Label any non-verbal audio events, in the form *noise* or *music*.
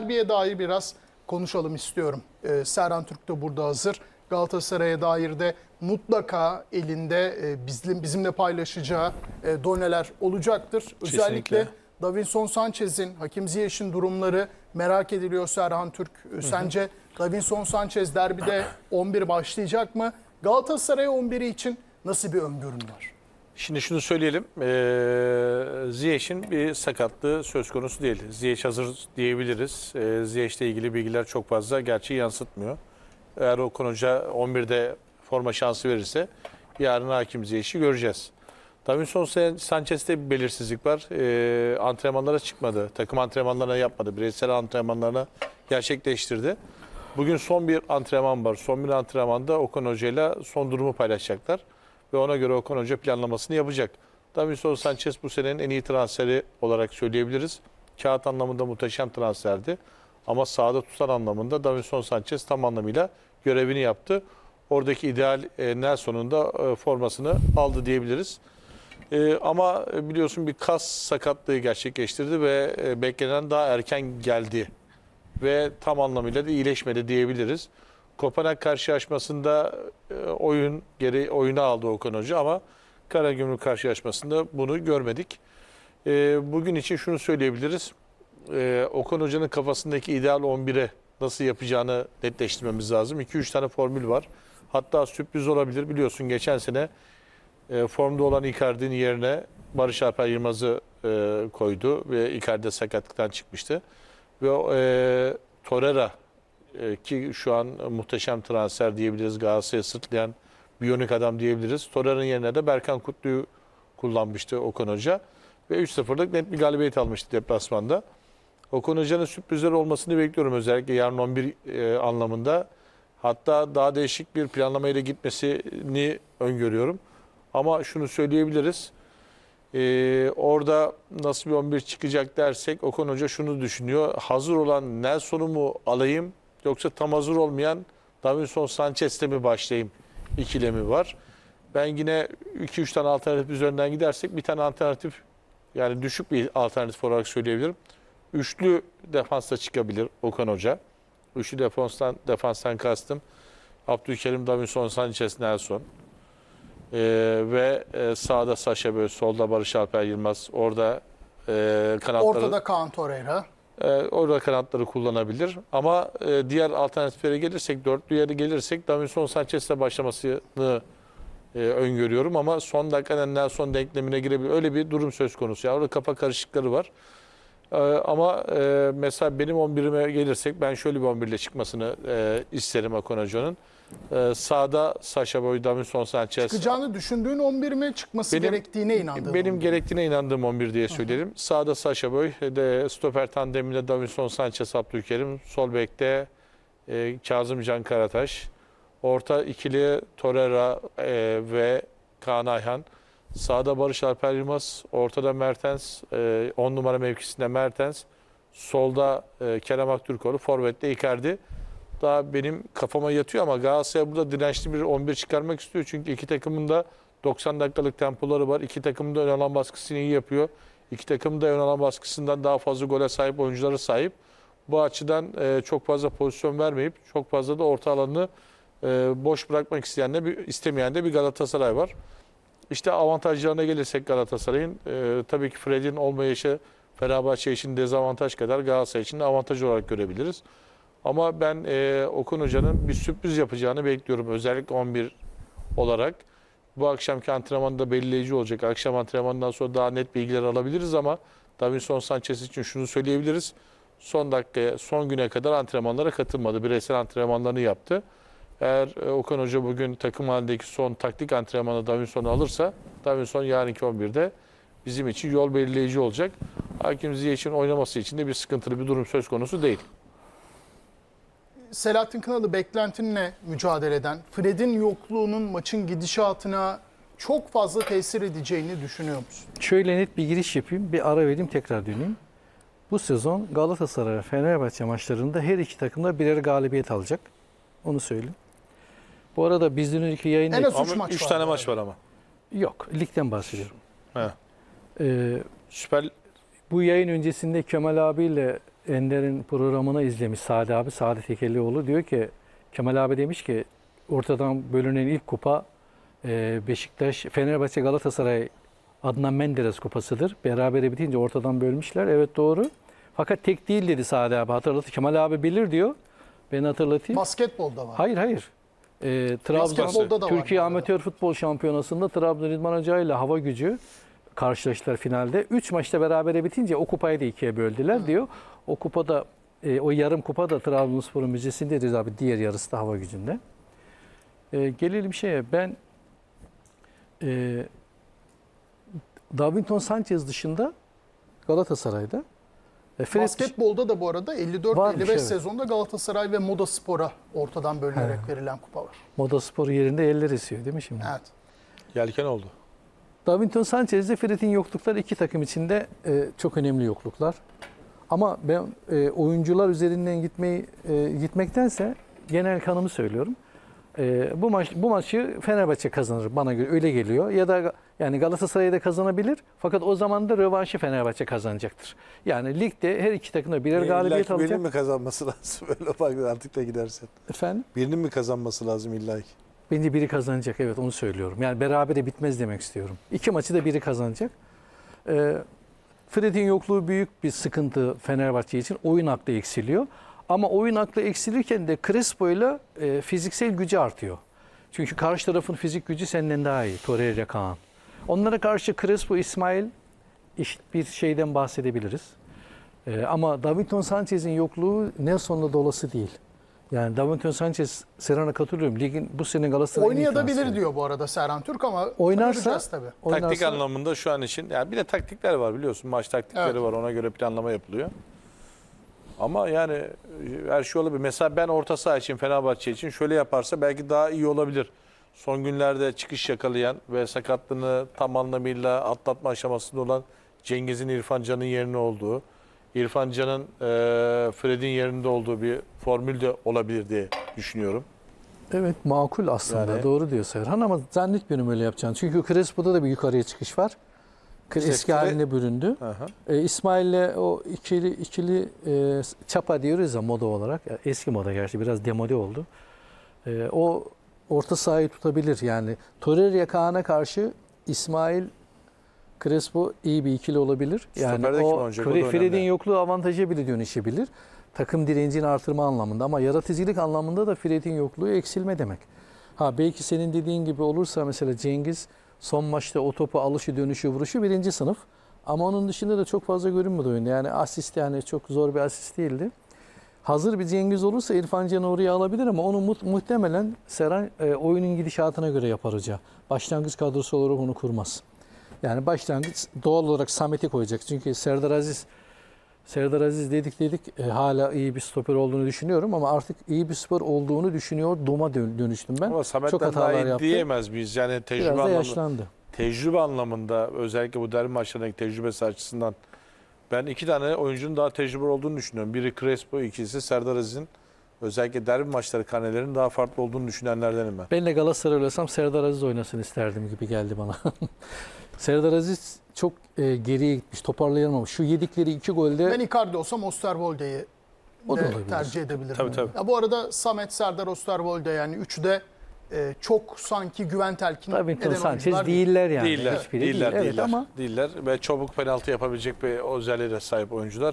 derbiye dair biraz konuşalım istiyorum. Ee, Serhan Türk de burada hazır. Galatasaray'a dair de mutlaka elinde e, bizle, bizimle paylaşacağı e, doneler olacaktır. Özellikle Kesinlikle. Davinson Sanchez'in, Hakim Ziyech'in durumları merak ediliyor Serhan Türk. Sence Davinson Sanchez derbide 11 başlayacak mı? Galatasaray 11'i için nasıl bir öngörün var? Şimdi şunu söyleyelim. Ee, Ziyech'in bir sakatlığı söz konusu değil. Ziyech hazır diyebiliriz. Ee, Ziyech'le ilgili bilgiler çok fazla gerçeği yansıtmıyor. Eğer Okan Hoca 11'de forma şansı verirse yarın hakim Ziyech'i göreceğiz. Davinson Sanchez'te bir belirsizlik var. Antrenmanlara çıkmadı. Takım antrenmanlarına yapmadı. Bireysel antrenmanlarına gerçekleştirdi. Bugün son bir antrenman var. Son bir antrenmanda Okan Hoca ile son durumu paylaşacaklar. Ve ona göre Okan Hoca planlamasını yapacak. Davinson Sanchez bu senenin en iyi transferi olarak söyleyebiliriz. Kağıt anlamında muhteşem transferdi. Ama sahada tutan anlamında Davinson Sanchez tam anlamıyla görevini yaptı. Oradaki ideal e, Nelson'un da e, formasını aldı diyebiliriz. E, ama biliyorsun bir kas sakatlığı gerçekleştirdi ve beklenen daha erken geldi. Ve tam anlamıyla da iyileşmedi diyebiliriz. Kopenhag karşılaşmasında e, oyun geri oyuna aldı Okan Hoca ama Karagümrük karşılaşmasında bunu görmedik. E, bugün için şunu söyleyebiliriz. E, Okan Hoca'nın kafasındaki ideal 11'e nasıl yapacağını netleştirmemiz lazım. 2-3 tane formül var. Hatta sürpriz olabilir. Biliyorsun geçen sene formda olan Icardi'nin yerine Barış Alper Yılmaz'ı koydu ve Icardi sakatlıktan çıkmıştı. Ve e, Torreira e, ki şu an muhteşem transfer diyebiliriz. Galatasaray'a sırtlayan biyonik adam diyebiliriz. Torreira'nın yerine de Berkan Kutlu'yu kullanmıştı Okan Hoca. Ve 3-0'lık net bir galibiyet almıştı deplasmanda. Okan Hoca'nın sürprizler olmasını bekliyorum özellikle yarın 11 e, anlamında. Hatta daha değişik bir planlamayla gitmesini öngörüyorum. Ama şunu söyleyebiliriz. Ee, orada nasıl bir 11 çıkacak dersek Okan Hoca şunu düşünüyor. Hazır olan Nelson'u mu alayım yoksa tam hazır olmayan Davinson Sanchez'le mi başlayayım ikilemi var. Ben yine 2-3 tane alternatif üzerinden gidersek bir tane alternatif yani düşük bir alternatif olarak söyleyebilirim. Üçlü defansta çıkabilir Okan Hoca. Üçlü defanstan, defanstan kastım. Abdülkerim, Davinson, Sanchez, Nelson. Ee, ve e, sağda Saşa böyle solda Barış Alper Yılmaz orada e, kanatları Ortada Kaan Torreira. E, orada kanatları kullanabilir ama e, diğer alternatiflere gelirsek dörtlü yere gelirsek Davinson Sanchez'le başlamasını e, öngörüyorum ama son dakikada Nelson denklemine girebilir. Öyle bir durum söz konusu. Yani orada kafa karışıkları var. E, ama e, mesela benim 11'ime gelirsek ben şöyle bir 11 ile çıkmasını e, isterim Akon Hoca'nın. E, sağda Saşa Boy, Davinson Sanchez, Çıkacağını düşündüğün 11 mi çıkması Benim- gerektiğine inandığın benim 11? gerektiğine inandığım 11 diye söyleyelim. Sağda Saşa Boy, de stoper tandeminde Davinson Sanchez, Abdülkerim. Sol bekte e, Kazım Can Karataş. Orta ikili Torreira e, ve Kaan Ayhan. Sağda Barış Alper Yılmaz. Ortada Mertens. 10 numara mevkisinde Mertens. Solda e, Kerem Aktürkoğlu. Forvet'te Icardi. Daha benim kafama yatıyor ama Galatasaray burada dirençli bir 11 çıkarmak istiyor. Çünkü iki takımın da 90 dakikalık tempoları var. İki takım da ön alan baskısını iyi yapıyor. İki takım da ön alan baskısından daha fazla gole sahip oyunculara sahip. Bu açıdan e, çok fazla pozisyon vermeyip çok fazla da orta alanını e, boş bırakmak isteyen de bir, istemeyen de bir Galatasaray var. İşte avantajlarına gelirsek Galatasaray'ın e, tabii ki Fred'in olmayışı Fenerbahçe için dezavantaj kadar Galatasaray için de avantaj olarak görebiliriz. Ama ben e, Okan Hoca'nın bir sürpriz yapacağını bekliyorum. Özellikle 11 olarak. Bu akşamki antrenmanda belirleyici olacak. Akşam antrenmanından sonra daha net bilgiler alabiliriz ama Davinson Sanchez için şunu söyleyebiliriz. Son dakikaya, son güne kadar antrenmanlara katılmadı. Bireysel antrenmanlarını yaptı. Eğer e, Okan Hoca bugün takım halindeki son taktik antrenmanı Davinson'u alırsa Davinson yarınki 11'de bizim için yol belirleyici olacak. Hakim Ziyech'in oynaması için de bir sıkıntılı bir durum söz konusu değil. Selahattin Kınalı beklentinle mücadele eden Fred'in yokluğunun maçın gidişatına çok fazla tesir edeceğini düşünüyor musun? Şöyle net bir giriş yapayım, bir ara vereyim tekrar döneyim. Bu sezon Galatasaray ve Fenerbahçe maçlarında her iki takım da birer galibiyet alacak. Onu söyleyeyim. Bu arada bizden önceki yayında En az Üç Ama maç 3 var tane maç var ama. yok, ligden bahsediyorum. He. Ee, Süper bu yayın öncesinde Kemal abiyle Ender'in programını izlemiş Sadi abi, Sadi Tekelioğlu. Diyor ki Kemal abi demiş ki ortadan bölünen ilk kupa e, Beşiktaş, Fenerbahçe, Galatasaray Adnan Menderes kupasıdır. Berabere bitince ortadan bölmüşler. Evet doğru. Fakat tek değil dedi Sadi abi. Hatırlattı. Kemal abi bilir diyor. Ben hatırlatayım. Basketbolda var. Hayır hayır. Ee, Trabzon da Türkiye. Amatör Futbol Şampiyonası'nda Trabzon İdman Hoca ile Hava Gücü karşılaştılar finalde. 3 maçta berabere bitince o kupayı da ikiye böldüler diyor. O kupada e, o yarım kupa da Trabzonspor'un müzesindedir abi. Diğer yarısı da Hava Gücü'nde. E, gelelim şeye ben e, Davinson Sanchez dışında Galatasaray'da e, Fred- Basketbolda da bu arada 54-55 Varmış, evet. sezonda Galatasaray ve Moda Spor'a ortadan bölünerek verilen kupa var. Moda Spor yerinde eller esiyor değil mi şimdi? Evet. Yelken oldu. Davinson Sanchez'de Fred'in yoklukları iki takım içinde e, çok önemli yokluklar. Ama ben e, oyuncular üzerinden gitmeyi e, gitmektense genel kanımı söylüyorum. E, bu maç bu maçı Fenerbahçe kazanır bana göre öyle geliyor. Ya da yani Galatasaray'da kazanabilir. Fakat o zaman da rövanşı Fenerbahçe kazanacaktır. Yani ligde her iki takım da birer galibiyet alacak. Birinin mi kazanması *laughs* lazım? Öyle bak artık da gidersen. Efendim? Birinin mi kazanması lazım illa ki? Bence biri kazanacak evet onu söylüyorum. Yani berabere bitmez demek istiyorum. İki maçı da biri kazanacak. Ee, Fred'in yokluğu büyük bir sıkıntı Fenerbahçe için. Oyun aklı eksiliyor. Ama oyun aklı eksilirken de Crespo ile e, fiziksel gücü artıyor. Çünkü karşı tarafın fizik gücü senden daha iyi. Torreira, Kaan. Onlara karşı Crespo, İsmail eşit bir şeyden bahsedebiliriz. Ee, ama Davinson Sanchez'in yokluğu Nelson'la dolası değil. Yani Davinson Sanchez, Serhan'a katılıyorum. Ligin bu sene Galatasaray'ın Oynayabilir transferi. diyor bu arada Serhan Türk ama Oynarsa- tabii. Oynarsa- Taktik anlamında şu an için yani bir de taktikler var biliyorsun. Maç taktikleri Evet. var. Ona göre planlama yapılıyor. Ama yani e, her şey olabilir. Mesela ben orta saha için Fenerbahçe için şöyle yaparsa belki daha iyi olabilir. Son günlerde çıkış yakalayan ve sakatlığını tam anlamıyla atlatma aşamasında olan Cengiz'in İrfan Can'ın yerine olduğu, İrfan Can'ın e, Fred'in yerinde olduğu bir formül de olabilir diye düşünüyorum. Evet makul aslında Yani- doğru diyor Serhan ama zannetmiyorum öyle yapacağını. Çünkü Crespo'da da bir yukarıya çıkış var. Eski haline büründü. Hı. E, İsmail'le o ikili ikili e, çapa diyoruz ya moda olarak. Eski moda gerçi biraz demode oldu. E, o orta sahayı tutabilir yani. Torreira Kaan'a karşı İsmail Crespo iyi bir ikili olabilir. Yani Stoperde o oynayacak? O da Fre- Fred'in yokluğu avantaja bile dönüşebilir. Takım direncini artırma anlamında ama yaratıcılık anlamında da Fred'in yokluğu eksilme demek. Ha belki senin dediğin gibi olursa mesela Cengiz son maçta o topu alışı dönüşü vuruşu birinci sınıf. Ama onun dışında da çok fazla görünmedi oyunda. Yani asist yani çok zor bir asist değildi. Hazır bir Cengiz olursa İrfan Can'ı oraya alabilir ama onu mu- muhtemelen Seren e, oyunun gidişatına göre yapar hoca. Başlangıç kadrosu olarak onu kurmaz. Yani başlangıç doğal olarak Samet'i koyacak. Çünkü Serdar Aziz Serdar Aziz dedik dedik e, hala iyi bir stoper olduğunu düşünüyorum ama artık iyi bir stoper olduğunu düşünüyor. Doma dön- dönüştüm ben. Ama Çok Samet'ten hatalar daha iyi yaptı. diyemez miyiz? Yani tecrübe Biraz da anlamında. yaşlandı. tecrübe anlamında özellikle bu derbi maçlarındaki tecrübesi açısından ben iki tane oyuncunun daha tecrübeli olduğunu düşünüyorum. Biri Crespo, ikisi Serdar Aziz'in özellikle derbi maçları karnelerinin daha farklı olduğunu düşünenlerdenim ben. Ben de Galatasaray olsam Serdar Aziz oynasın isterdim gibi geldi bana. *laughs* Serdar Aziz çok e, geriye gitmiş, toparlayamamış. Şu yedikleri iki golde Ben Icardi olsam Osterwolde'yi O da de olabilir. tercih edebilirim. Tabii, tabii. Ya bu arada Samet, Serdar, Osterwolde yani üçü de e, çok sanki güven telkin Davinson eden Sanchez değiller yani. değiller, Hiçbiri değiller, değil. Evet değiller, ama değiller ve çabuk penaltı yapabilecek bir özelliğe de sahip oyuncular.